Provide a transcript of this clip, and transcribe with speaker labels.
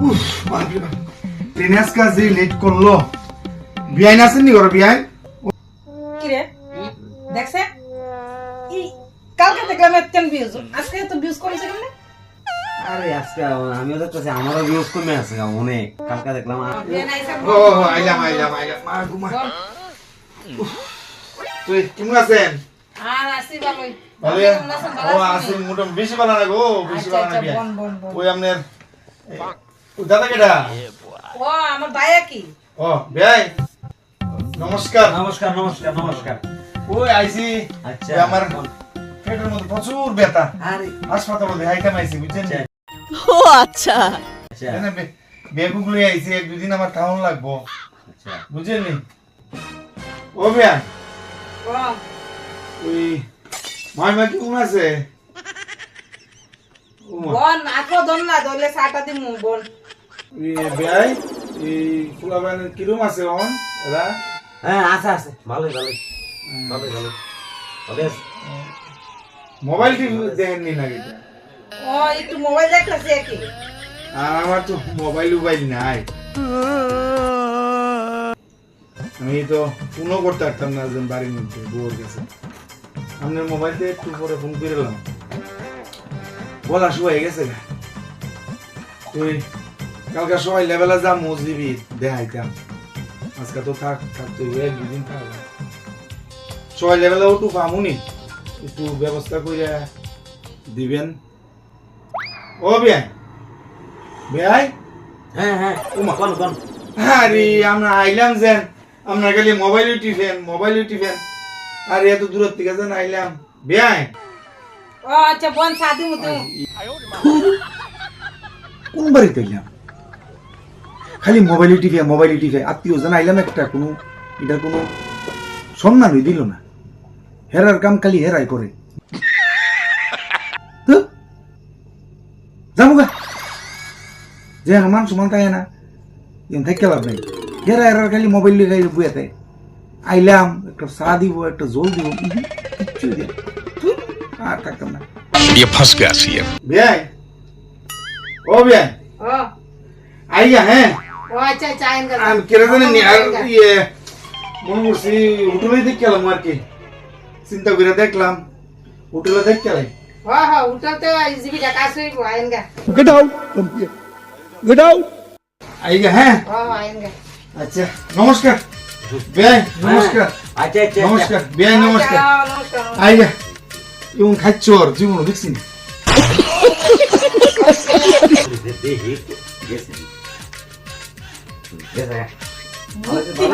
Speaker 1: উফ
Speaker 2: দেখছে? কালকে দেখলাম এতক্ষণ ভিউজ আজকে তো ভিউজ
Speaker 3: আরে আজকে আমিও দেখতেছি আমারও ভিউজ কমে আছে অনেক। কালকে দেখলাম
Speaker 1: ও আইলাম আইলাম আইলাম। মা তুই কেমন আছেন?
Speaker 2: আর ভালোই।
Speaker 1: ও আছি মোটামুটি বেশি ভালো না গো বেশি
Speaker 2: আচ্ছা
Speaker 1: ভালো না
Speaker 2: আচ্ছা
Speaker 1: ওই আপনার দাদা কেডা?
Speaker 2: ও আমার ভাইয়া কি?
Speaker 1: ও বিআই নমস্কার।
Speaker 3: নমস্কার নমস্কার নমস্কার।
Speaker 1: ওই আইছি।
Speaker 3: আচ্ছা।
Speaker 1: আমার পেটের মধ্যে প্রচুর ব্যথা।
Speaker 3: আরে।
Speaker 1: হাসপাতালে আইছি বুঝছেন?
Speaker 3: আচ্ছা।
Speaker 4: ও আচ্ছা।
Speaker 3: আচ্ছা।
Speaker 1: আইছি এক দুদিন আমার খাওয়ান লাগবো।
Speaker 3: আচ্ছা।
Speaker 1: বুঝলেন নি? ও
Speaker 2: ও।
Speaker 1: ওই মাইমা কি কোন আছে? ও
Speaker 2: বন আজকে দন না দলে সাটা দিমু বন
Speaker 1: বিয়াই এই ফুলাবাইনের কিরম আছে অন এরা?
Speaker 3: হ্যাঁ আছে আছে। ভালোই ভালোই। ভালোই ভালোই। ভালো আছে।
Speaker 1: মোবাইল টিভি দেখেননি না এটা
Speaker 2: ও একটু মোবাইল দেখতেছি কি
Speaker 1: আর আমার তো মোবাইল নাই। আমি তো ফোনও করতে পারতাম না একজন বাড়ির মধ্যে বউর কাছে। আপনার মোবাইল দিয়ে একটু পরে ফোন করে এলাম। বলা শুয়ে গেছে। তুই কালকে সবাই লেভেলে যা মসজিবি দেখাইতাম। আজকে তো থাক থাক তুই এক দুদিন থাক। সবাই লেভেলে একটু পামুনি একটু ব্যবস্থা করে দিবেন। ও বিয়াই। বিয়াই?
Speaker 3: হ্যাঁ হ্যাঁ। কোন কোন
Speaker 1: আরে আমরা আইলাম যেন। আমরা খালি মোবাইল টিফেন মোবাইল টিফেন। আর এত দূর থেকে যেন আইলাম। বেআই
Speaker 2: ও আচ্ছা বন তুমি
Speaker 1: কোন বাড়িতে আইলাম খালি মোবাইল টিফে মোবাইল টিফে আত্মীয় জন আইলাম একটা কোনো এটা কোনো সম্মানই দিল না হেরার কাম খালি হেরাই করে তো, যাবো গা যে আমার সমান থাকে না এম থেকে লাভ নাই হেরা হেরার খালি মোবাইল লিখে বুয়াতে আইলাম একটা চা দিব একটা জল দিব উহু, কিচ্ছু দিব ধুর, আর থাকতাম না
Speaker 5: ये फंस गया सीएम
Speaker 1: বিয়াই ও বিয়াই
Speaker 2: ও
Speaker 1: আইয়া হ্যাঁ
Speaker 2: ও আচ্ছা আচ্ছা আইন গেল
Speaker 1: আমি নি আর ইয়ে মনে করছি হোটেলে দেখলাম আর চিন্তা করে দেখলাম হোটেলে দেখলাই
Speaker 2: হ্যাঁ হ্যাঁ হোটেলতে জিবি টাকা আছে আইন গা
Speaker 5: গেট
Speaker 1: আউট হ্যাঁ
Speaker 2: হ্যাঁ আইন
Speaker 1: আচ্ছা নমস্কার বেআই নমস্কার
Speaker 3: আচ্ছা আচ্ছা
Speaker 1: নমস্কার বেআই নমস্কার
Speaker 2: আই
Speaker 1: গা এবং খাচ্ছর জীবন দেখছি না
Speaker 2: মুক্তি